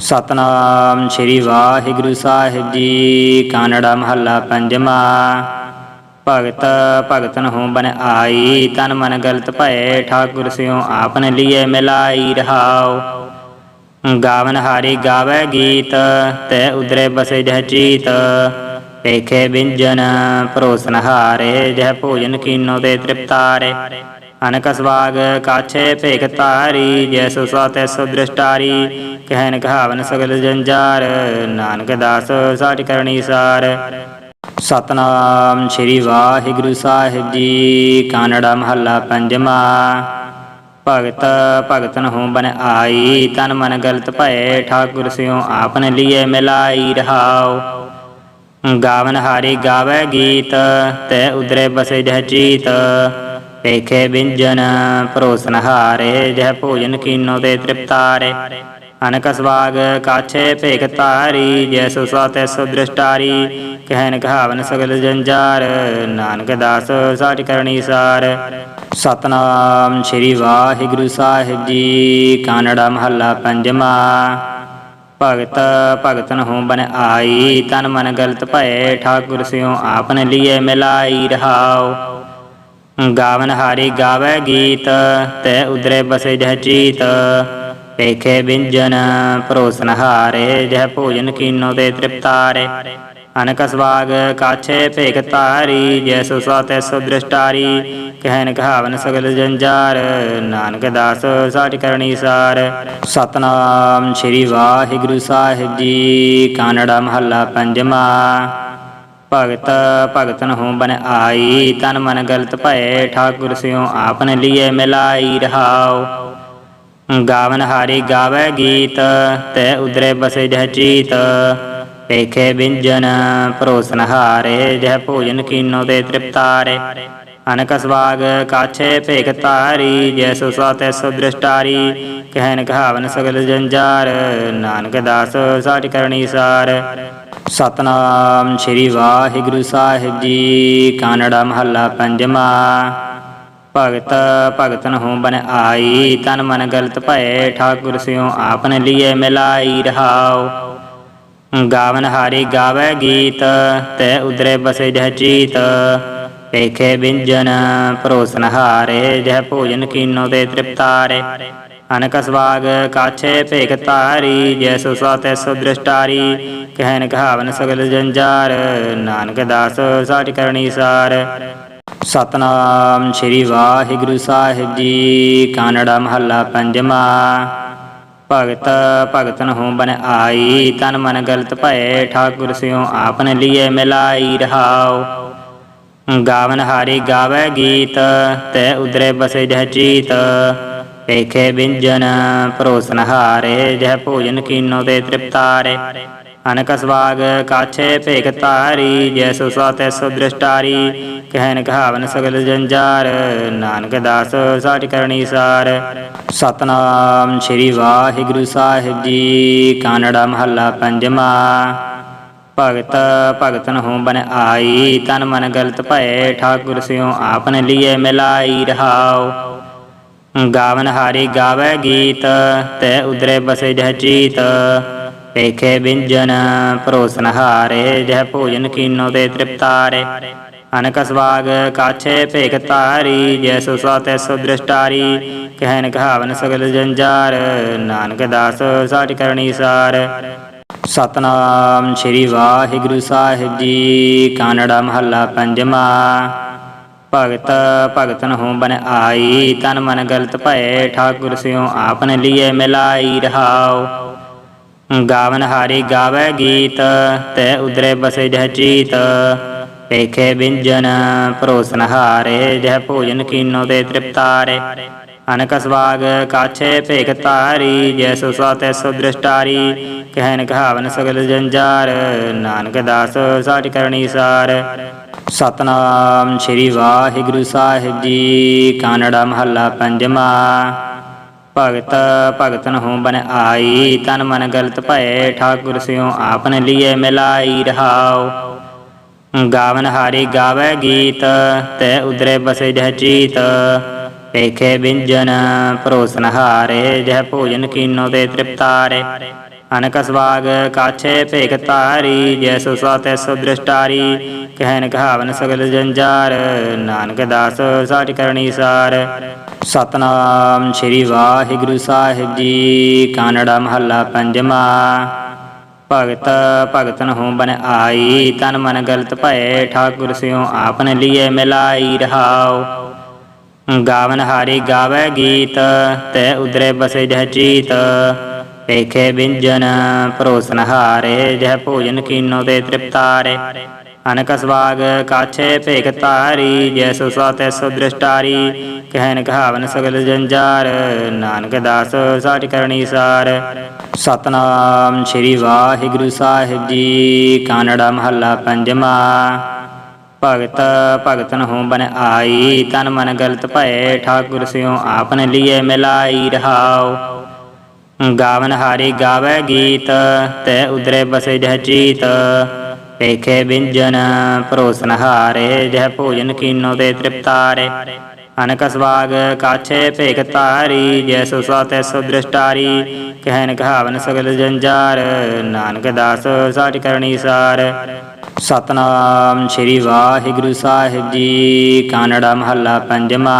ਸਤਨਾਮ ਸ੍ਰੀ ਵਾਹਿਗੁਰੂ ਸਾਹਿਬ ਜੀ, ਕਾਨੜਾ ਮਹੱਲਾ ਪੰਜਵਾ। ਭਗਤ ਭਗਤਨ ਹੂੰ ਬਨ ਆਈ, ਤਨ ਮਨ ਗਲਤ ਭਏ, ਠਾਕੁਰ ਸਿਉ ਆਪਨ ਲੀਏ ਮਿਲਾਈ ਰਹਾਉ। ਗਾਵਨ ਹਾਰੀ ਗਾਵੇ ਗੀਤ, ਤੈ ਉਦਰੇ ਬਸੇ ਜਹ ਚੀਤ। ਪੇਖੇ ਬਿੰਜਨ ਪਰੋਸਨ ਹਾਰੇ, ਜਹ ਭੋਜਨ ਕੀਨੋ ਤੇ ਤ੍ਰਿਪਤਾਰੇ। ਅਨਕ ਸਵਾਗ ਕਾਛੇ ਭੇਖ ਧਾਰੀ, ਜੈਸੋ ਸੋ ਤੈਸੋ ਦ੍ਰਿਸ਼ਟਾਰੀ ਕਹਿਨ ਕਹਾਵਨ ਸਗਲ ਜੰਜਾਰ, ਨਾਨਕ ਦਾਸ ਸਾਚ ਕਰਨੀ ਸਾਰ। ਸਤਨਾਮ ਸ੍ਰੀ ਵਾਹਿਗੁਰੂ ਸਾਹਿਬ ਜੀ, ਕਾਨੜਾ ਮਹੱਲਾ ਪੰਜਵਾ। ਭਗਤ ਭਗਤਨ ਹੂੰ ਬਨ ਆਈ, ਤਨ ਮਨ ਗਲਤ ਭਏ, ਠਾਕੁਰ ਸਿਉ ਆਪਨ ਲੀਏ ਮਿਲਾਈ ਰਹਾਉ। ਗਾਵਨ ਹਾਰੀ ਗਾਵੇ ਗੀਤ, ਤੈ ਉਦਰੇ ਬਸੇ ਜਹ ਚੀਤ। ਪੇਖੇ ਬਿੰਜਨ ਪਰੋਸਨ ਹਾਰੇ, ਜਹ ਭੋਜਨ ਕੀਨੋ ਤੇ ਤ੍ਰਿਪਤਾਰੇ। ਅਨਕ ਸਵਾਗ ਕਾਛੇ ਭੇਖ ਤਾਰੀ ਜੈਸੋ ਸੋ ਤੈਸੋ ਦ੍ਰਿਸ਼ਟਾਰੀ। ਕਹਿਨ ਕਹਾਵਨ ਸਗਲ ਜੰਜਾਰ, ਨਾਨਕ ਦਾਸ ਸਾਚ ਕਰਨੀ ਸਾਰ। ਸਤਨਾਮ ਸ੍ਰੀ ਵਾਹਿਗੁਰੂ ਸਾਹਿਬ ਜੀ, ਕਾਨੜਾ ਮਹੱਲਾ ਪੰਜਵਾ। ਭਗਤ ਭਗਤਨ ਹੂੰ ਬਨ ਆਈ, ਤਨ ਮਨ ਗਲਤ ਭਏ, ਠਾਕੁਰ ਸਿਉ ਆਪਨ ਲੀਏ ਮਿਲਾਈ ਰਹਾਉ। ਗਾਵਨ ਹਾਰੀ ਗਾਵੇ ਗੀਤ, ਤੈ ਉਦਰੇ ਬਸੇ ਜਹ ਚੀਤ। ਪੇਖੇ ਬਿੰਜਨ, ਭਰੋਸਨ ਹਾਰੇ, ਜਹ ਭੋਜਨ ਕੀਨੋ ਤੇ ਤ੍ਰਿਪਤਾਰੇ। ਅਨਕ ਸਵਾਗ ਕਾਛੇ ਭੇਖ ਤਾਰੀ ਜੈ ਸੋ ਤੈਸੋ ਦ੍ਰਿਸ਼ਟਾਰੀ। ਕਹਿਨ ਕਹਾਵਨ ਸਗਲ ਜੰਜਾਰ, ਨਾਨਕ ਦਾਸ ਸਾਚ ਕਰਨੀ ਸਾਰ। ਸਤਨਾਮ ਸ੍ਰੀ ਵਾਹਿਗੁਰੂ ਸਾਹਿਬ ਜੀ, ਕਾਨੜਾ ਮਹੱਲਾ ਪੰਜਵਾ। ਭਗਤ ਭਗਤਨ ਹੂੰ ਬਨ ਆਈ। ਤਨ ਮਨ ਗਲਤ ਭਏ, ਠਾਕੁਰ ਸਿਉ ਆਪਨ ਲੀਏ ਮਿਲਾਈ ਰਹਾਉ। ਗਾਵਨ ਹਾਰੀ ਗਾਵੇ ਗੀਤ, ਤੈ ਉਦਰੇ ਬਸੇ ਜਹ ਚੀਤ। ਪੇਖੇ ਬਿੰਜਨ ਪਰੋਸਨ ਹਾਰੇ, ਜਹ ਭੋਜਨ ਕੀਨੋ ਤੇ ਤ੍ਰਿਪਤਾਰੇ। ਅਨਕ ਸਵਾਗ ਕਾਛੇ ਭੇਖ ਤਾਰੀ ਜੈਸੋ ਸੋ ਤੈਸੋ ਦ੍ਰਿਸ਼ਟਾਰੀ ਕਹਿਨ ਕਹਾਵਨ ਸਗਲ ਜੰਜਾਰ, ਨਾਨਕ ਦਾਸ ਸਾਚ ਕਰਨੀ ਸਾਰ। ਸਤਨਾਮ ਸ੍ਰੀ ਵਾਹਿਗੁਰੂ ਸਾਹਿਬ ਜੀ, ਕਾਨੜਾ ਮਹੱਲਾ ਪੰਜਵਾ। ਭਗਤ ਭਗਤਨ ਹੂੰ ਬਨ ਆਈ, ਤਨ ਮਨ ਗਲਤ ਭਏ, ਠਾਕੁਰ ਸਿਉ ਆਪਨ ਲੀਏ ਮਿਲਾਈ ਰਹਾਉ। ਗਾਵਨ ਹਾਰੀ ਗਾਵੇ ਗੀਤ, ਤੈ ਉਦਰੇ ਬਸੇ ਜਹ ਚੀਤ। ਪੇਖੇ ਬਿੰਜਨ ਪਰੋਸਨ ਹਾਰੇ, ਜਹ ਭੋਜਨ ਕੀਨੋ ਤੇ ਤ੍ਰਿਪਤਾਰੇ। ਅਨਕ ਸਵਾਗ ਕਾਛੇ ਭੇਖ ਤਾਰੀ ਜੈਸੋ ਸੋ ਤੈਸੋ ਦ੍ਰਿਸ਼ਟਾਰੀ। ਕਹਿਨ ਕਹਾਵਨ ਸਗਲ ਜੰਜਾਰ, ਨਾਨਕ ਦਾਸ ਸਾਚ ਕਰਨੀ ਸਾਰ। ਸਤਨਾਮ ਸ੍ਰੀ ਵਾਹਿਗੁਰੂ ਸਾਹਿਬ ਜੀ, ਕਾਨੜਾ ਮਹੱਲਾ ਪੰਜਵਾ। ਭਗਤ ਭਗਤਨ ਹੂੰ ਬਨ ਆਈ, ਤਨ ਮਨ ਗਲਤ ਭਏ, ਠਾਕੁਰ ਸਿਉ ਆਪਨ ਲੀਏ ਮਿਲਾਈ ਰਹਾਉ। ਗਾਵਨ ਹਾਰੀ ਗਾਵੇ ਗੀਤ, ਤੈ ਉਦਰੇ ਬਸੇ ਜਹ ਚੀਤ ਪੇਖੇ ਬਿੰਜਨ ਭਰੋਸਨਹਾਰੇ ਜਹ ਭੋਜਨ ਕੀਨੋ ਤੇ ਤ੍ਰਿਪਤਾਰੇ। ਅਨਕ ਸਵਾਗ ਕਾਛੇ ਭੇਖ ਤਾਰੀ ਜੈਸੋ ਸੋ ਤੈਸੋ ਦ੍ਰਿਸ਼ਟਾਰੀ। ਕਹਿਨ ਕਹਾਵਨ ਸਗਲ ਜੰਜਾਰ, ਨਾਨਕ ਦਾਸ ਸਾਚ ਕਰਨੀ ਸਾਰ। ਸਤਨਾਮ ਸ੍ਰੀ ਵਾਹਿਗੁਰੂ ਸਾਹਿਬ ਜੀ, ਕਾਨੜਾ ਮਹੱਲਾ ਪੰਜਵਾ। ਭਗਤ ਭਗਤਨ ਹੂੰ ਬਨ ਆਈ, ਤਨ ਮਨ ਗਲਤ ਭਏ, ਠਾਕੁਰ ਸਿਉ ਆਪਨ ਲੀਏ ਮਿਲਾਈ ਰਹਾਓ ਗਾਵਨ ਹਾਰੀ ਗਾਵੇ ਗੀਤ, ਤੈ ਉਦਰੇ ਬਸੇ ਜਹ ਚੀਤ। ਪੇਖੇ ਬਿੰਜਨ ਭਰੋਸਨ ਹਾਰੇ, ਜਹ ਭੋਜਨ ਕੀਨੋ ਤੇ ਤ੍ਰਿਪਤਾਰੇ। ਅਨਕ ਸਵਾਗ ਕਾਛੇ ਭੇਖ ਤਾਰੀ ਜੈਸੋ ਸੋ ਤੈਸੋ ਦ੍ਰਿਸ਼ਟਾਰੀ। ਕਹਿਨ ਕਹਾਵਨ ਸਗਲ ਜੰਜਾਰ, ਨਾਨਕ ਦਾਸ ਸਾਚ ਕਰਨੀ ਸਾਰ। ਸਤਨਾਮ ਸ੍ਰੀ ਵਾਹਿਗੁਰੂ ਸਾਹਿਬ ਜੀ, ਕਾਨੜਾ ਮਹੱਲਾ ਪੰਜਵਾ। ਭਗਤ ਭਗਤਨ ਹੂੰ ਬਨ ਆਈ। ਤਨ ਮਨ ਗਲਤ ਭਏ, ਠਾਕੁਰ ਸਿਉ ਆਪਨ ਲੀਏ ਮਿਲਾਈ ਰਹਾਉ। ਗਾਵਨ ਹਾਰੀ ਗਾਵੇ ਗੀਤ, ਤੈ ਉਦਰੇ ਬਸੇ ਜਹ ਚੀਤ। ਪੇਖੇ ਬਿੰਜਨ ਪਰੋਸਨ ਹਾਰੇ, ਜਹ ਭੋਜਨ ਕੀਨੋ ਤੇ ਤ੍ਰਿਪਤਾਰੇ। ਅਨਕ ਸਵਾਗ ਕਾਛੇ ਭੇਖ ਧਾਰੀ, ਜੈਸੋ ਸੋ ਤੈਸੋ ਦ੍ਰਿਸ਼ਟਾਰੀ, ਕਹਿਨ ਕਹਾਵਨ ਸਗਲ ਜੰਜਾਰ, ਨਾਨਕ ਦਾਸ ਸਾਚ ਕਰਨੀ ਸਾਰ। ਸਤਨਾਮ ਸ੍ਰੀ ਵਾਹਿਗੁਰੂ ਸਾਹਿਬ ਜੀ, ਕਾਨੜਾ ਮਹੱਲਾ ਪੰਜਵਾ। ਭਗਤ ਭਗਤਨ ਹੂੰ ਬਨ ਆਈ, ਤਨ ਮਨ ਗਲਤ ਭਏ, ਠਾਕੁਰ ਸਿਉ ਆਪਨ ਲੀਏ ਮਿਲਾਈ ਰਹਾਓ ਗਾਵਨ ਹਾਰੀ ਗਾਵੇ ਗੀਤ, ਤੈ ਉਦਰੇ ਬਸੇ ਜਹ ਚੀਤ। ਪੇਖੇ ਬਿੰਜਨ ਪਰੋਸਨ ਹਾਰੇ, ਜਹ ਭੋਜਨ ਕੀਨੋ ਤੇ ਤ੍ਰਿਪਤਾਰੇ। ਅਨਕ ਸਵਾਗ ਕਾਛੇ ਭੇਖ ਤਾਰੀ ਜੈਸੋ ਸੋ ਤੈਸੋ ਦ੍ਰਿਸ਼ਟਾਰੀ ਕਹਿਨ ਕਹਾਵਨ ਸਗਲ ਜੰਜਾਰ, ਨਾਨਕ ਦਾਸ ਸਾਚ ਕਰਨੀ ਸਾਰ। ਸਤਨਾਮ ਸ੍ਰੀ ਵਾਹਿਗੁਰੂ ਸਾਹਿਬ ਜੀ, ਕਾਨੜਾ ਮਹੱਲਾ ਪੰਜਵਾ। ਭਗਤ, ਭਗਤਨ ਹੂੰ ਬਨ ਆਈ, ਤਨ ਮਨ ਗਲਤ ਭਏ, ਠਾਕੁਰ ਸਿਉ ਆਪਨ ਲੀਏ ਮਿਲਾਈ ਰਹਾਓ ਗਾਵਨ ਹਾਰੀ ਗਾਵੇ ਗੀਤ, ਤੈ ਉਦਰੇ ਬਸੇ ਜਹ ਚੀਤ। ਵੇਖੇ ਬਿੰਜਨ, ਭਰੋਸਨ ਹਾਰੇ, ਜਹ ਭੋਜਨ ਕੀਨੋ ਤੇ ਤ੍ਰਿਪਤਾਰੇ। ਅਨਕ ਸਵਾਗ ਕਾਛੇ ਭੇਖ ਤਾਰੀ ਜੈ ਸੋ ਤੈਸੋ ਦ੍ਰਿਸ਼ਟਾਰੀ। ਕਹਿਨ ਕਹਾਵਨ ਸਗਲ ਜੰਜਾਰ, ਨਾਨਕ ਦਾਸ ਸਾਚ ਕਰਨੀ ਸਾਰ। ਸਤਨਾਮ ਸ੍ਰੀ ਵਾਹਿਗੁਰੂ ਸਾਹਿਬ ਜੀ, ਕਾਨੜਾ ਮਹੱਲਾ ਪੰਜਵਾ। ਭਗਤ ਭਗਤਨ ਹੂੰ ਬਨ ਆਈ। ਤਨ ਮਨ ਗਲਤ ਭਏ, ਠਾਕੁਰ ਸਿਉ ਆਪਨ ਲੀਏ ਮਿਲਾਈ ਰਹਾਉ। ਗਾਵਨ ਹਾਰੀ ਗਾਵੇ ਗੀਤ, ਤੈ ਉਦਰੇ ਬਸੇ ਜਹ ਚੀਤ। ਵੇਖੇ ਬਿੰਜਨ ਪਰੋਸਨ ਹਾਰੇ, ਜਹ ਭੋਜਨ ਕੀਨੋ ਤੇ ਤ੍ਰਿਪਤਾਰੇ। ਅਨਕ ਸਵਾਗ ਕਾਛੇ ਭੇਖ ਤਾਰੀ ਜੈਸੋ ਸੋ ਤੈਸੋ ਦ੍ਰਿਸ਼ਟਾਰੀ, ਕਹਿਨ ਕਹਾਵਨ ਸਗਲ ਜੰਜਾਰ, ਨਾਨਕ ਦਾਸ ਸਾਚ ਕਰਨੀ ਸਾਰ। ਸਤਨਾਮ ਸ੍ਰੀ ਵਾਹਿਗੁਰੂ ਸਾਹਿਬ ਜੀ, ਕਾਨੜਾ ਮਹੱਲਾ ਪੰਜਵਾ।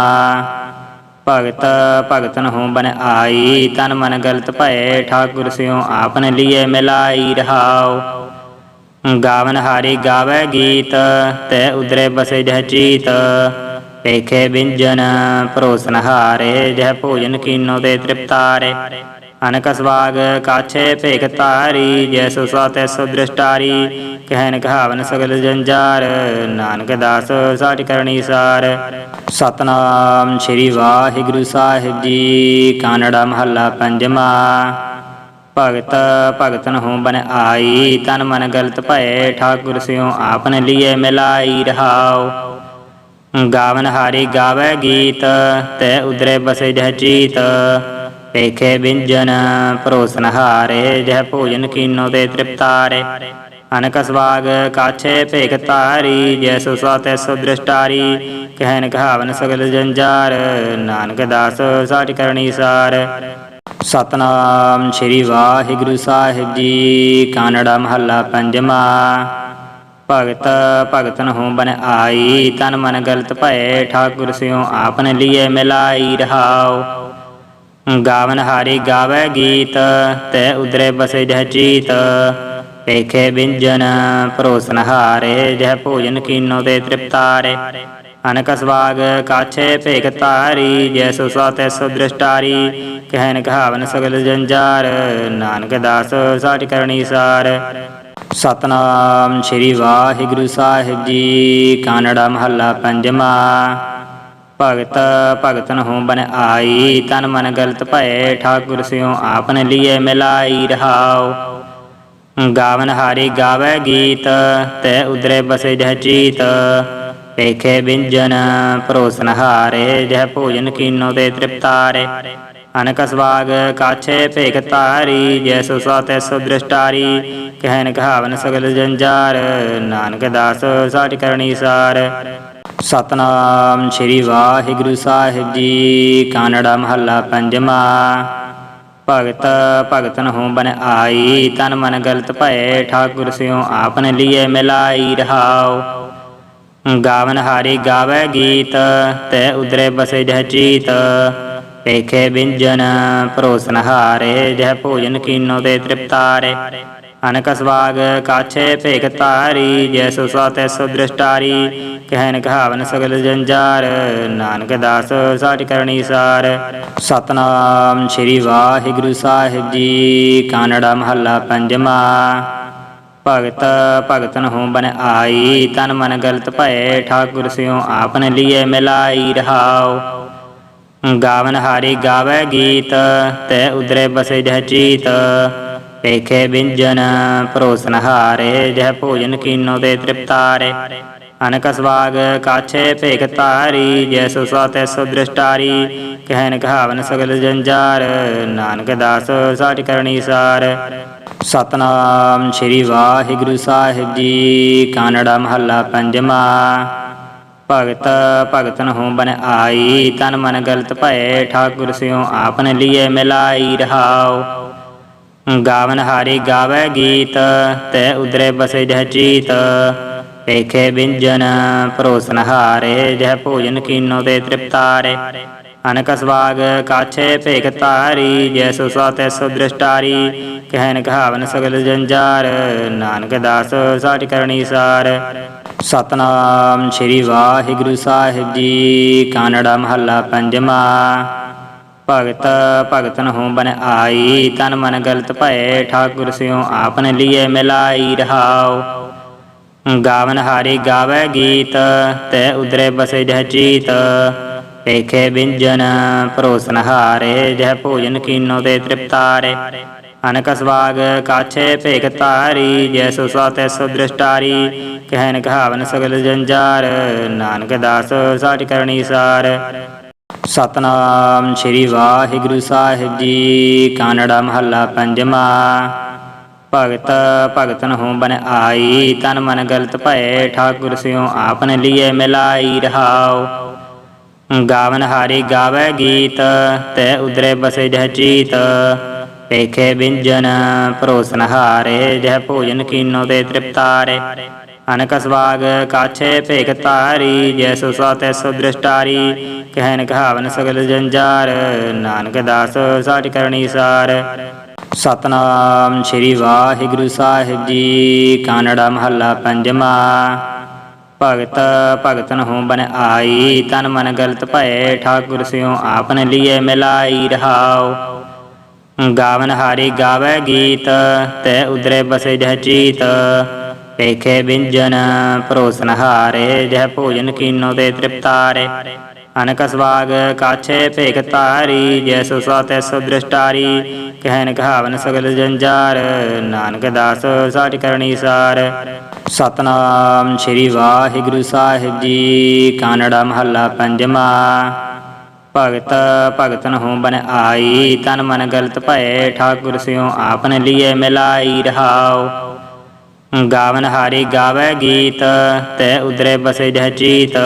ਭਗਤ ਭਗਤਨ ਹੂੰ ਬਨ ਆਈ, ਤਨ ਮਨ ਗਲਤ ਭਏ, ਠਾਕੁਰ ਸਿਉ ਆਪਨ ਲੀਏ ਮਿਲਾਈ ਰਹਾਓ ਗਾਵਨ ਹਾਰੀ ਗਾਵੇ ਗੀਤ, ਤੈ ਉਦਰੇ ਬਸੇ ਜਹ ਚੀਤ। ਵੇਖੇ ਬਿੰਜਨ ਪਰੋਸਨ ਹਾਰੇ, ਜਹ ਭੋਜਨ ਕੀਨੋ ਤੇ ਤ੍ਰਿਪਤਾਰੇ। ਅਨਕ ਸਵਾਗ ਕਾਛੇ ਭੇਖ ਤਾਰੀ ਜੈਸੋ ਸੋ ਤੈਸੋ ਦ੍ਰਿਸ਼ਟਾਰੀ। ਕਹਿਨ ਕਹਾਵਨ ਸਗਲ ਜੰਜਾਰ, ਨਾਨਕ ਦਾਸ ਸਾਚ ਕਰਨੀ ਸਾਰ। ਸਤਨਾਮ ਸ੍ਰੀ ਵਾਹਿਗੁਰੂ ਸਾਹਿਬ ਜੀ, ਕਾਨੜਾ ਮਹੱਲਾ ਪੰਜਵਾ। ਭਗਤ, ਭਗਤਨ ਹੂੰ ਬਨ ਆਈ, ਤਨ ਮਨ ਗਲਤ ਭਏ, ਠਾਕੁਰ ਸਿਉ ਆਪਨ ਲੀਏ ਮਿਲਾਈ ਰਹਾਓ ਗਾਵਨ ਹਾਰੀ ਗਾਵੇ ਗੀਤ, ਤੈ ਉਦਰੇ ਬਸੇ ਜਹ ਚੀਤ। ਵੇਖੇ ਬਿੰਜਨ ਪਰੋਸਨ ਹਾਰੇ, ਜਹ ਭੋਜਨ ਕੀਨੋ ਤੇ ਤ੍ਰਿਪਤਾਰੇ। ਅਨਕ ਸਵਾਗ ਕਾਛੇ ਭੇਖ ਤਾਰੀ ਜੈ ਸੋ ਤੈਸੋ ਦ੍ਰਿਸ਼ਟਾਰੀ। ਕਹਿਨ ਕਹਾਵਨ ਸਗਲ ਜੰਜਾਰ, ਨਾਨਕ ਦਾਸ ਸਾਚ ਕਰਨੀ ਸਾਰ। ਸਤਨਾਮ ਸ੍ਰੀ ਵਾਹਿਗੁਰੂ ਸਾਹਿਬ ਜੀ, ਕਾਨੜਾ ਮਹੱਲਾ ਪੰਜਵਾ। ਭਗਤ ਭਗਤਨ ਹੂੰ ਬਨ ਆਈ, ਤਨ ਮਨ ਗਲਤ ਭਏ, ਠਾਕੁਰ ਸਿਉ ਆਪਨ ਲੀਏ ਮਿਲਾਈ ਰਹਾਉ। ਗਾਵਨ ਹਾਰੀ ਗਾਵੇ ਗੀਤ, ਤੈ ਉਦਰੇ ਬਸੇ ਜਹ ਚੀਤ। ਵੇਖੇ ਬਿੰਜਨ ਪਰੋਸਨ ਹਾਰੇ, ਜਹ ਭੋਜਨ ਕੀਨੋ ਤੇ ਤ੍ਰਿਪਤਾਰੇ। ਅਨਕ ਸਵਾਗ ਕਾਛੇ ਭੇਖ ਤਾਰੀ ਜੈ ਸੋ ਤੈਸੋ ਦ੍ਰਿਸ਼ਟਾਰੀ। ਕਹਿਨ ਕਹਾਵਨ ਸਗਲ ਜੰਜਾਰ, ਨਾਨਕ ਦਾਸ ਸਾਚ ਕਰਨੀ ਸਾਰ। ਸਤਨਾਮ ਸ੍ਰੀ ਵਾਹਿਗੁਰੂ ਸਾਹਿਬ ਜੀ, ਕਾਨੜਾ ਮਹੱਲਾ ਪੰਜਵਾ। ਭਗਤ ਭਗਤਨ ਹੂੰ ਬਨ ਆਈ, ਤਨ ਮਨ ਗਲਤ ਭਏ, ਠਾਕੁਰ ਸਿਉ ਆਪਨ ਲੀਏ ਮਿਲਾਈ ਰਹਾਉ। ਗਾਵਨ ਹਾਰੀ ਗਾਵੇ ਗੀਤ, ਤੈ ਉਦਰੇ ਬਸੇ ਜਹ ਚੀਤ। ਵੇਖੇ ਬਿੰਜਨ ਪਰੋਸਨ ਹਾਰੇ, ਜਹ ਭੋਜਨ ਕੀਨੋ ਤੇ ਤ੍ਰਿਪਤਾਰੇ। ਅਨਕ ਸਵਾਗ ਕਾਛੇ ਭੇਖ ਧਾਰੀ, ਜੈਸੋ ਸੋ ਤੈਸੋ ਦ੍ਰਿਸ਼ਟਾਰੀ ਕਹਿਨ ਕਹਾਵਨ ਸਗਲ ਜੰਜਾਰ, ਨਾਨਕ ਦਾਸ ਸਾਚ ਕਰਨੀ ਸਾਰ। ਸਤਨਾਮ ਸ੍ਰੀ ਵਾਹਿਗੁਰੂ ਸਾਹਿਬ ਜੀ, ਕਾਨੜਾ ਮਹੱਲਾ ਪੰਜਵਾ। ਭਗਤ ਭਗਤਨ ਹੂੰ ਬਨ ਆਈ, ਤਨ ਮਨ ਗਲਤ ਭਏ, ਠਾਕੁਰ ਸਿਉ ਆਪਨ ਲੀਏ ਮਿਲਾਈ ਰਹਾਓ ਗਾਵਨ ਹਾਰੀ ਗਾਵੇ ਗੀਤ, ਤੈ ਉਦਰੇ ਬਸੇ ਜਹ ਚੀਤ। ਵੇਖੇ ਬਿੰਜਨ ਪਰੋਸਨ ਹਾਰੇ, ਜਹ ਭੋਜਨ ਕੀਨੋ ਤੇ ਤ੍ਰਿਪਤਾਰੇ। ਅਨਕ ਸਵਾਗ ਕਾਛੇ ਭੇਖ ਤਾਰੀ ਜੈਸੋ ਸੋ ਤੈਸੋ ਦ੍ਰਿਸ਼ਟਾਰੀ ਕਹਿਨ ਕਹਾਵਨ ਸਗਲ ਜੰਜਾਰ, ਨਾਨਕ ਦਾਸ ਸਾਚ ਕਰਨੀ ਸਾਰ। ਸਤਨਾਮ ਸ੍ਰੀ ਵਾਹਿਗੁਰੂ ਸਾਹਿਬ ਜੀ, ਕਾਨੜਾ ਮਹੱਲਾ ਪੰਜਵਾ। ਭਗਤ, ਭਗਤਨ ਹੂੰ ਬਨ ਆਈ, ਤਨ ਮਨ ਗਲਤ ਭਏ, ਠਾਕੁਰ ਸਿਉ ਆਪਨ ਲੀਏ ਮਿਲਾਈ ਰਹਾਓ ਗਾਵਨ ਹਾਰੀ ਗਾਵੇ ਗੀਤ, ਤੈ ਉਦਰੇ ਬਸੇ ਜਹ ਚੀਤ। ਵੇਖੇ ਬਿੰਜਨ ਭਰੋਸਨ ਹਾਰੇ, ਜਹ ਭੋਜਨ ਕੀਨੋ ਤੇ ਤ੍ਰਿਪਤਾਰੇ। ਅਨਕ ਸਵਾਗ ਕਾਛੇ ਭੇਖ ਤਾਰੀ ਜੈ ਸੋ ਤੈਸੋ ਦ੍ਰਿਸ਼ਟਾਰੀ। ਕਹਿਨ ਕਹਾਵਨ ਸਗਲ ਜੰਜਾਰ, ਨਾਨਕ ਦਾਸ ਸਾਚ ਕਰਨੀ ਸਾਰ। ਸਤਨਾਮ ਸ੍ਰੀ ਵਾਹਿਗੁਰੂ ਸਾਹਿਬ ਜੀ, ਕਾਨੜਾ ਮਹੱਲਾ ਪੰਜਵਾ। ਭਗਤ ਭਗਤਨ ਹੂੰ ਬਨ ਆਈ, ਤਨ ਮਨ ਗਲਤ ਭਏ, ਠਾਕੁਰ ਸਿਉ ਆਪਨ ਲੀਏ ਮਿਲਾਈ ਰਹਾਉ। ਗਾਵਨ ਹਾਰੀ ਗਾਵੇ ਗੀਤ, ਤੈ ਉਦਰੇ ਬਸੇ ਜਹ ਚੀਤ। ਵੇਖੇ ਬਿੰਜਨ, ਭਰੋਸਨ ਹਾਰੇ, ਜਹ ਭੋਜਨ ਕੀਨੋ ਤੇ ਤ੍ਰਿਪਤਾਰੇ। ਅਨਕ ਸਵਾਗ ਕਾਛੇ ਭੇਖ ਧਾਰੀ, ਜੈਸੋ ਸਾ ਤੈਸੋ ਦ੍ਰਿਸ਼ਟਾਰੀ ਕਹਿਨ ਕਹਾਵਨ ਸਗਲ ਜੰਜਾਰ, ਨਾਨਕ ਦਾਸ ਸਾਚ ਕਰਨੀ ਸਾਰ। ਸਤਨਾਮ ਸ੍ਰੀ ਵਾਹਿਗੁਰੂ ਸਾਹਿਬ ਜੀ, ਕਾਨੜਾ ਮਹੱਲਾ ਪੰਜਵਾ। ਭਗਤ ਭਗਤਨ ਹੂੰ ਬਨ ਆਈ, ਤਨ ਮਨ ਗਲਤ ਭਏ, ਠਾਕੁਰ ਸਿਉ ਆਪਨ ਲੀਏ ਮਿਲਾਈ ਰਹਾਓ ਗਾਵਨ ਹਾਰੀ ਗਾਵੇ ਗੀਤ, ਤੈ ਉਦਰੇ ਬਸੇ ਜਹ ਚੀਤ। ਵੇਖੇ ਬਿੰਜਨ ਪਰੋਸਨ ਹਾਰੇ, ਜਹ ਭੋਜਨ ਕੀਨੋ ਤੇ ਤ੍ਰਿਪਤਾਰੇ। ਅਨਕ ਸਵਾਗ ਕਾਛੇ ਭੇਖ ਤਾਰੀ ਜੈਸੋ ਸਾ ਤੈਸੋ ਦ੍ਰਿਸ਼ਟਾਰੀ। ਕਹਿਨ ਕਹਾਵਨ ਸਗਲ ਜੰਜਾਰ, ਨਾਨਕ ਦਾਸ ਸਾਚ ਕਰਨੀ ਸਾਰ। ਸਤਨਾਮ ਸ੍ਰੀ ਵਾਹਿਗੁਰੂ ਸਾਹਿਬ ਜੀ, ਕਾਨੜਾ ਮਹੱਲਾ ਪੰਜਵਾ। ਭਗਤ ਭਗਤਨ ਹੂੰ ਬਨ ਆਈ, ਤਨ ਮਨ ਗਲਤ ਭਏ, ਠਾਕੁਰ ਸਿਓ ਆਪਨ ਲੀਏ ਮਿਲਾਈ ਰਹਾਓ ਗਾਵਨ ਹਾਰੀ ਗਾਵੇ ਗੀਤ, ਤੈ ਉਦਰੇ ਬਸੇ ਜਹ ਚੀਤ। ਵੇਖੇ ਬਿੰਜਨ, ਭਰੋਸਨ ਹਾਰੇ, ਜਹ ਭੋਜਨ ਕੀਨੋ ਤੇ ਤ੍ਰਿਪਤਾਰੇ। ਅਨਕ ਸਵਾਗ ਕਾਛੇ ਭੇਖ ਤਾਰੀ ਜੈ ਸਾ ਤੈਸੋ ਦ੍ਰਿਸ਼ਟਾਰੀ। ਕਹਿਨ ਕਹਾਵਨ ਸਗਲ ਜੰਜਾਰ, ਨਾਨਕ ਦਾਸ ਸਾਚ ਕਰਨੀ ਸਾਰ। ਸਤਨਾਮ ਸ੍ਰੀ ਵਾਹਿਗੁਰੂ ਸਾਹਿਬ ਜੀ, ਕਾਨੜਾ ਮਹੱਲਾ ਪੰਜਵਾ। ਭਗਤ ਭਗਤਨ ਹੂੰ ਬਨ ਆਈ। ਤਨ ਮਨ ਗਲਤ ਭਏ, ਠਾਕੁਰ ਸਿਉ ਆਪਨ ਲੀਏ ਮਿਲਾਈ ਰਹਾਉ। ਗਾਵਨ ਹਾਰੀ ਗਾਵੇ ਗੀਤ, ਤੈ ਉਦਰੇ ਬਸੇ ਜਹ ਚੀਤ। ਪੇਖੇ ਬਿੰਜਨ, ਭਰੋਸਨ ਹਾਰੇ, ਜਹ ਭੋਜਨ ਕੀਨੋ ਤੇ ਤ੍ਰਿਪਤਾਰੇ। ਅਨਕ ਸਵਾਗ ਕਾਛੇ ਭੇਖ ਤਾਰੀ ਜੈਸੋ ਸਾ ਤੈਸੋ ਦ੍ਰਿਸ਼ਟਾਰੀ ਕਹਿਨ ਕਹਾਵਨ ਸਗਲ ਜੰਜਾਰ, ਨਾਨਕ ਦਾਸ ਸਾਚ ਕਰਨੀ ਸਾਰ। ਸਤਨਾਮ ਸ੍ਰੀ ਵਾਹਿਗੁਰੂ ਸਾਹਿਬ ਜੀ, ਕਾਨੜਾ ਮਹੱਲਾ ਪੰਜਵਾ। ਭਗਤ, ਭਗਤਨ ਹੂੰ ਬਨ ਆਈ, ਤਨ ਮਨ ਗਲਤ ਭਏ, ਠਾਕੁਰ ਸਿਉ ਆਪਨ ਲੀਏ ਮਿਲਾਈ ਰਹਾਓ ਗਾਵਨ ਹਾਰੀ ਗਾਵੇ ਗੀਤ, ਤੈ ਉਦਰੇ ਬਸੇ ਜਹ ਚੀਤ।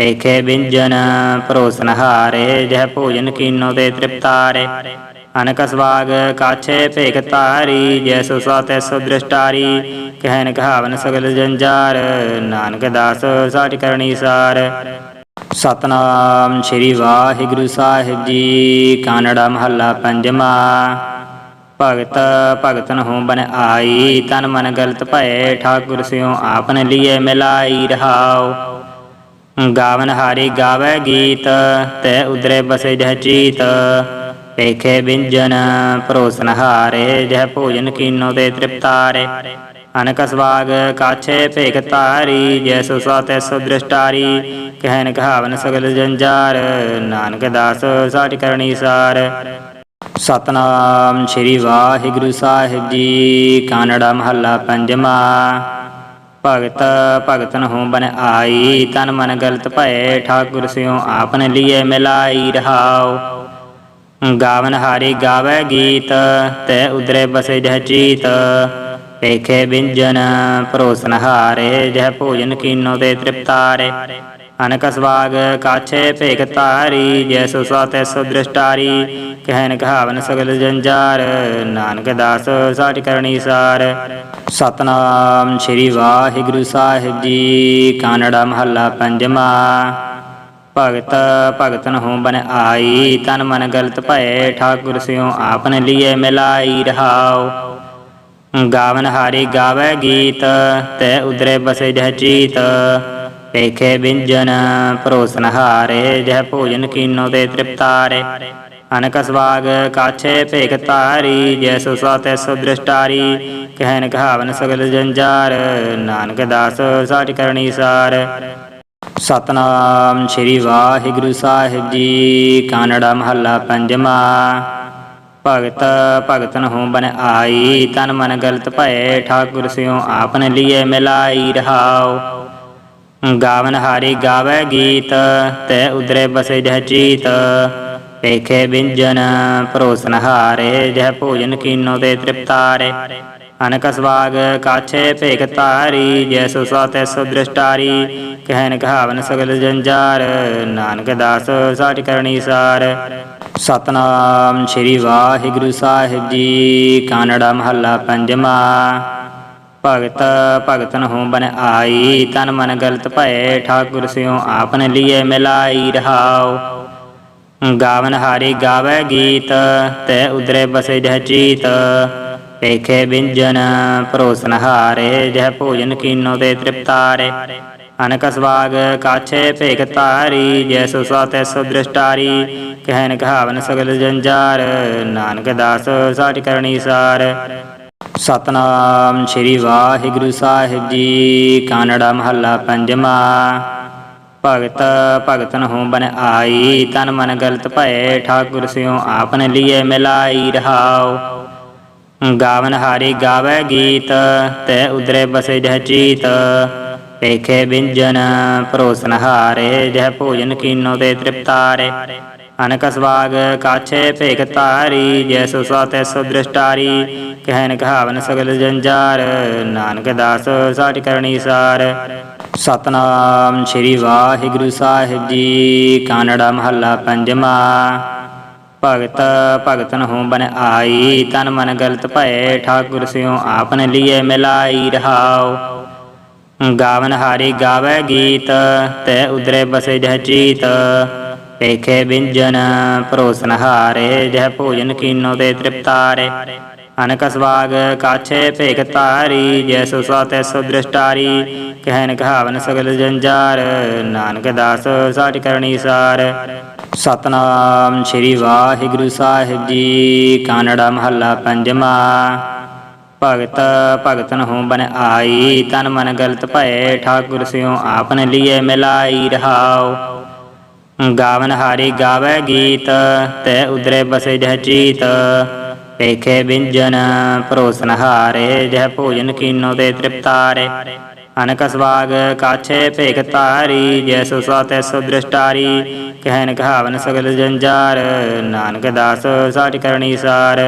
ਵੇਖੇ ਬਿੰਜਨ ਪਰੋਸਨ ਹਾਰੇ, ਜਹ ਭੋਜਨ ਕੀਨੋ ਤੇ ਤ੍ਰਿਪਤਾਰੇ। ਅਨਕ ਸਵਾਗ ਕਾਛੇ ਭੇਖ ਤਾਰੀ ਜੈਸੋ ਸਾ ਤੈਸੋ ਦ੍ਰਿਸ਼ਟਾਰੀ। ਕਹਿਨ ਕਹਾਵਨ ਸਗਲ ਜੰਜਾਰ, ਨਾਨਕ ਦਾਸ ਸਾਚ ਕਰਨੀ ਸਾਰ। ਸਤਨਾਮ ਸ੍ਰੀ ਵਾਹਿਗੁਰੂ ਸਾਹਿਬ ਜੀ, ਕਾਨੜਾ ਮਹੱਲਾ ਪੰਜਵਾ। ਭਗਤ, ਭਗਤਨ ਹੂੰ ਬਨ ਆਈ, ਤਨ ਮਨ ਗਲਤ ਭਏ, ਠਾਕੁਰ ਸਿਉ ਆਪਨ ਲੀਏ ਮਿਲਾਈ ਰਹਾਓ ਗਾਵਨ ਹਾਰੀ ਗਾਵੇ ਗੀਤ, ਤੈ ਉਦਰੇ ਬਸੇ ਜਹ ਚੀਤ। ਵੇਖੇ ਬਿੰਜਨ ਭਰੋਸਨ ਹਾਰੇ, ਜਹ ਭੋਜਨ ਕੀਨੋ ਤੇ ਤ੍ਰਿਪਤਾਰੇ। ਅਨਕ ਸਵਾਗ ਕਾਛੇ ਭੇਖ ਤਾਰੀ ਜੈਸੋ ਸਾ ਤੈਸੋ ਦ੍ਰਿਸ਼ਟਾਰੀ। ਕਹਿਨ ਕਹਾਵਨ ਸਗਲ ਜੰਜਾਰ, ਨਾਨਕ ਦਾਸ ਸਾਚ ਕਰਨੀ ਸਾਰ। ਸਤਨਾਮ ਸ੍ਰੀ ਵਾਹਿਗੁਰੂ ਸਾਹਿਬ ਜੀ, ਕਾਨੜਾ ਮਹੱਲਾ ਪੰਜਵਾ। ਭਗਤ ਭਗਤਨ ਹੂੰ ਬਨ ਆਈ, ਤਨ ਮਨ ਗਲਤ ਭਏ, ਠਾਕੁਰ ਸਿਉ ਆਪਨ ਲੀਏ ਮਿਲਾਈ ਰਹਾਉ। ਗਾਵਨ ਹਾਰੀ ਗਾਵੇ ਗੀਤ, ਤੈ ਉਦਰੇ ਬਸੇ ਜਹ ਚੀਤ। ਵੇਖੇ ਬਿੰਜਨ, ਭਰੋਸਨ ਹਾਰੇ, ਜਹ ਭੋਜਨ ਕੀਨੋ ਤੇ ਤ੍ਰਿਪਤਾਰੇ। ਅਨਕ ਸਵਾਗ ਕਾਛੇ ਭੇਖ ਧਾਰੀ, ਜੈਸੋ ਸਾ ਤੈਸੋ ਦ੍ਰਿਸ਼ਟਾਰੀ ਕਹਿਨ ਕਹਾਵਨ ਸਗਲ ਜੰਜਾਰ, ਨਾਨਕ ਦਾਸ ਸਾਚ ਕਰਨੀ ਸਾਰ। ਸਤਨਾਮ ਸ੍ਰੀ ਵਾਹਿਗੁਰੂ ਸਾਹਿਬ ਜੀ, ਕਾਨੜਾ ਮਹੱਲਾ ਪੰਜਵਾ। ਭਗਤ ਭਗਤਨ ਹੂੰ ਬਨ ਆਈ, ਤਨ ਮਨ ਗਲਤ ਭਏ, ਠਾਕੁਰ ਸਿਉ ਆਪਨ ਲੀਏ ਮਿਲਾਈ ਰਹਾਓ ਗਾਵਨ ਹਾਰੀ ਗਾਵੇ ਗੀਤ, ਤੈ ਉਦਰੇ ਬਸੇ ਜਹ ਚੀਤ। ਵੇਖੇ ਬਿੰਜਨ ਪਰੋਸਨ ਹਾਰੇ, ਜਹ ਭੋਜਨ ਕੀਨੋ ਤੇ ਤ੍ਰਿਪਤਾਰੇ। ਅਨਕ ਸਵਾਗ ਕਾਛੇ ਭੇਖ ਤਾਰੀ ਜੈਸੋ ਸਾ ਤੈਸੋ ਦ੍ਰਿਸ਼ਟਾਰੀ। ਕਹਿਨ ਕਹਾਵਨ ਸਗਲ ਜੰਜਾਰ, ਨਾਨਕ ਦਾਸ ਸਾਚ ਕਰਨੀ ਸਾਰ। ਸਤਨਾਮ ਸ੍ਰੀ ਵਾਹਿਗੁਰੂ ਸਾਹਿਬ ਜੀ, ਕਾਨੜਾ ਮਹੱਲਾ ਪੰਜਵਾ। ਭਗਤ, ਭਗਤਨ ਹੂੰ ਬਨ ਆਈ, ਤਨ ਮਨ ਗਲਤ ਭਏ, ਠਾਕੁਰ ਸਿਉ ਆਪਨ ਲੀਏ ਮਿਲਾਈ ਰਹਾਓ ਗਾਵਨ ਹਾਰੀ ਗਾਵੇ ਗੀਤ, ਤੈ ਉਦਰੇ ਬਸੇ ਜਹ ਚੀਤ। ਵੇਖੇ ਬਿੰਜਨ ਭਰੋਸਨ ਹਾਰੇ, ਜਹ ਭੋਜਨ ਕੀਨੋ ਤੇ ਤ੍ਰਿਪਤਾਰੇ। ਅਨਕ ਸਵਾਗ ਕਾਛੇ ਭੇਖ ਤਾਰੀ ਜੈਸੋ ਸਾ ਤੈਸੋ ਦ੍ਰਿਸ਼ਟਾਰੀ। ਕਹਿਨ ਕਹਾਵਨ ਸਗਲ ਜੰਜਾਰ, ਨਾਨਕ ਦਾਸ ਸਾਚ ਕਰਨੀ ਸਾਰ। ਸਤਨਾਮ ਸ੍ਰੀ ਵਾਹਿਗੁਰੂ ਸਾਹਿਬ ਜੀ, ਕਾਨੜਾ ਮਹੱਲਾ ਪੰਜਵਾ। ਭਗਤ ਭਗਤਨ ਹੂੰ ਬਨ ਆਈ, ਤਨ ਮਨ ਗਲਤ ਭਏ, ਠਾਕੁਰ ਸਿਉ ਆਪਨ ਲੀਏ ਮਿਲਾਈ ਰਹਾਉ। ਗਾਵਨ ਹਾਰੀ ਗਾਵੇ ਗੀਤ, ਤੈ ਉਦਰੇ ਬਸੇ ਜਹ ਚੀਤ। ਪੇਖੇ ਬਿੰਜਨ ਪਰੋਸਨ ਹਾਰੇ, ਜਹ ਭੋਜਨ ਕੀਨੋ ਤੇ ਤ੍ਰਿਪਤਾਰੇ। ਅਨਕ ਸਵਾਗ ਕਾਛੇ ਭੇਖ ਤਾਰੀ ਜੈਸੋ ਸਾ ਤੈਸੋ ਦ੍ਰਿਸ਼ਟਾਰੀ। ਕਹਿਨ ਕਹਾਵਨ ਸਗਲ ਜੰਜਾਰ, ਨਾਨਕ ਦਾਸ ਸਾਚ ਕਰਨੀ ਸਾਰ। ਸਤਨਾਮ ਸ੍ਰੀ ਵਾਹਿਗੁਰੂ ਸਾਹਿਬ ਜੀ, ਕਾਨੜਾ ਮਹੱਲਾ ਪੰਜਵਾ। ਭਗਤ ਭਗਤਨ ਹੂੰ ਬਨ ਆਈ, ਤਨ ਮਨ ਗਲਤ ਭਏ, ਠਾਕੁਰ ਸਿਉ ਆਪਨ ਲੀਏ ਮਿਲਾਈ ਰਹਾਉ। ਗਾਵਨ ਹਾਰੀ ਗਾਵੇ ਗੀਤ, ਤੈ ਉਦਰੇ ਬਸੇ ਜਹ ਚੀਤ। ਪੇਖੇ ਬਿੰਜਨ ਪਰੋਸਨ ਹਾਰੇ, ਜਹ ਭੋਜਨ ਕੀਨੋ ਤੇ ਤ੍ਰਿਪਤਾਰੇ। ਅਨਕ ਸਵਾਗ ਕਾਛੇ ਭੇਖ ਤਾਰੀ ਜੈਸੋ ਸਾ ਤੈਸੋ ਦ੍ਰਿਸ਼ਟਾਰੀ ਕਹਿਨ ਕਹਾਵਨ ਸਗਲ ਜੰਜਾਰ, ਨਾਨਕ ਦਾਸ ਸਾਚ ਕਰਨੀ ਸਾਰ। ਸਤਨਾਮ ਸ੍ਰੀ ਵਾਹਿਗੁਰੂ ਸਾਹਿਬ ਜੀ, ਕਾਨੜਾ ਮਹੱਲਾ ਪੰਜਵਾ। ਭਗਤ ਭਗਤਨ ਹੂੰ ਬਨ ਆਈ, ਤਨ ਮਨ ਗਲਤ ਭਏ, ਠਾਕੁਰ ਸਿਉ ਆਪਨ ਲੀਏ ਮਿਲਾਈ ਰਹਾਓ ਗਾਵਨ ਹਾਰੀ ਗਾਵੇ ਗੀਤ, ਤੈ ਉਦਰੇ ਬਸੇ ਜਹ ਚੀਤ। ਪੇਖੇ ਬਿੰਜਨ ਭਰੋਸਨਹਾਰੇ ਜਹ ਭੋਜਨ ਕੀਨੋ ਤੇ ਤ੍ਰਿਪਤਾਰੇ। ਅਨਕ ਸਵਾਗ ਕਾਛੇ ਭੇਖ ਤਾਰੀ ਜੈਸੋ ਸਾ ਤੈਸੋ ਦ੍ਰਿਸ਼ਟਾਰੀ ਕਹਿਨ ਕਹਾਵਨ ਸਗਲ ਜੰਜਾਰ, ਨਾਨਕ ਦਾਸ ਸਾਚ ਕਰਨੀ ਸਾਰ। ਸਤਨਾਮ ਸ੍ਰੀ ਵਾਹਿਗੁਰੂ ਸਾਹਿਬ ਜੀ, ਕਾਨੜਾ ਮਹੱਲਾ ਪੰਜਵਾ। ਭਗਤ, ਭਗਤਨ ਹੂੰ ਬਨ ਆਈ, ਤਨ ਮਨ ਗਲਤ ਭਏ, ਠਾਕੁਰ ਸਿਉ ਆਪਨ ਲੀਏ ਮਿਲਾਈ ਰਹਾਓ ਗਾਵਨ ਹਾਰੀ ਗਾਵੇ ਗੀਤ, ਤੈ ਉਦਰੇ ਬਸੇ ਜਹ ਚੀਤ। ਪੇਖੇ ਬਿੰਜਨ ਪਰੋਸਨ ਹਾਰੇ, ਜਹ ਭੋਜਨ ਕੀਨੋ ਤੇ ਤ੍ਰਿਪਤਾਰੇ। ਅਨਕ ਸਵਾਗ ਕਾਛੇ ਭੇਖ ਤਾਰੀ ਜੈਸੋ ਸਾ ਤੈਸੋ ਦ੍ਰਿਸ਼ਟਾਰੀ। ਕਹਿਨ ਕਹਾਵਨ ਸਗਲ ਜੰਜਾਰ, ਨਾਨਕ ਦਾਸ ਸਾਚ ਕਰਨੀ ਸਾਰ।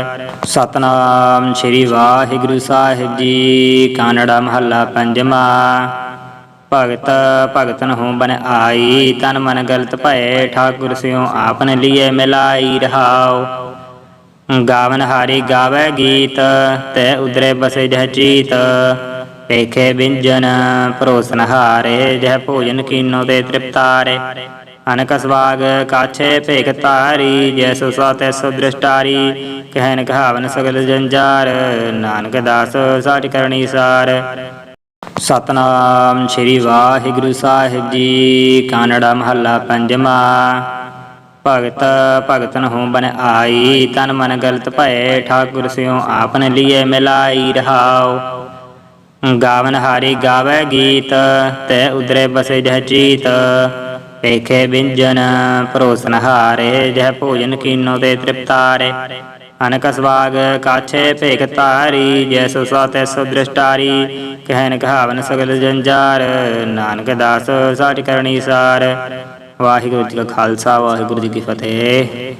ਸਤਨਾਮ ਸ੍ਰੀ ਵਾਹਿਗੁਰੂ ਸਾਹਿਬ ਜੀ, ਕਾਨੜਾ ਮਹੱਲਾ ਪੰਜਵਾ। ਭਗਤ ਭਗਤਨ ਹੂੰ ਬਨ ਆਈ, ਤਨ ਮਨ ਗਲਤ ਭਏ, ਠਾਕੁਰ ਸਿਉ ਆਪਨ ਲੀਏ ਮਿਲਾਈ ਰਹਾਉ। ਗਾਵਨ ਹਾਰੀ ਗਾਵੇ ਗੀਤ, ਤੈ ਉਦਰੇ ਬਸੇ ਜਹ ਚੀਤ। ਪੇਖੇ ਬਿੰਜਨ ਪਰੋਸਨ ਹਾਰੇ, ਜਹ ਭੋਜਨ ਕੀਨੋ ਤੇ ਤ੍ਰਿਪਤਾਰੇ। ਅਨਕ ਸਵਾਗ ਕਾਛੇ ਭੇਖ ਤਾਰੀ ਜੈਸੋ ਸਾ ਤੈਸੋ ਦ੍ਰਿਸ਼ਟਾਰੀ ਕਹਿਨ ਕਹਾਵਨ ਸਗਲ ਜੰਜਾਰ, ਨਾਨਕ ਦਾਸ ਸਾਚ ਕਰਨੀ ਸਾਰ। ਸਤਨਾਮ ਸ੍ਰੀ ਵਾਹਿਗੁਰੂ ਸਾਹਿਬ ਜੀ, ਕਾਨੜਾ ਮਹੱਲਾ ਪੰਜਵਾ। ਭਗਤ ਭਗਤਨ ਹੂੰ ਬਨ ਆਈ, ਤਨ ਮਨ ਗਲਤ ਭਏ, ਠਾਕੁਰ ਸਿਉ ਆਪਨ ਲੀਏ ਮਿਲਾਈ ਰਹਾਉ। ਗਾਵਨ ਹਾਰੀ ਗਾਵੇ ਗੀਤ, ਤੈ ਉਦਰੇ ਬਸੇ ਜਹ ਚੀਤ। ਪੇਖੇ ਬਿੰਜਨ ਪਰੋਸਨ ਹਾਰੇ, ਜਹ ਭੋਜਨ ਕੀਨੋ ਤੇ ਤ੍ਰਿਪਤਾਰੇ। ਅਨਕ ਸਵਾਗ ਕਾਛੇ ਭੇਖ ਤਾਰੀ ਜੈਸੋ ਸਾ ਤੈਸੋ ਦ੍ਰਿਸ਼ਟਾਰੀ ਕਹਿਨ ਕਹਾਵਨ ਸਗਲ ਜੰਜਾਰ, ਨਾਨਕ ਦਾਸ ਸਾਚ ਕਰਨੀ ਸਾਰ। ਵਾਹਿਗੁਰੂ ਜੀ ਕਾ ਖਾਲਸਾ, ਵਾਹਿਗੁਰੂ ਜੀ ਕੀ ਫਤਿਹ।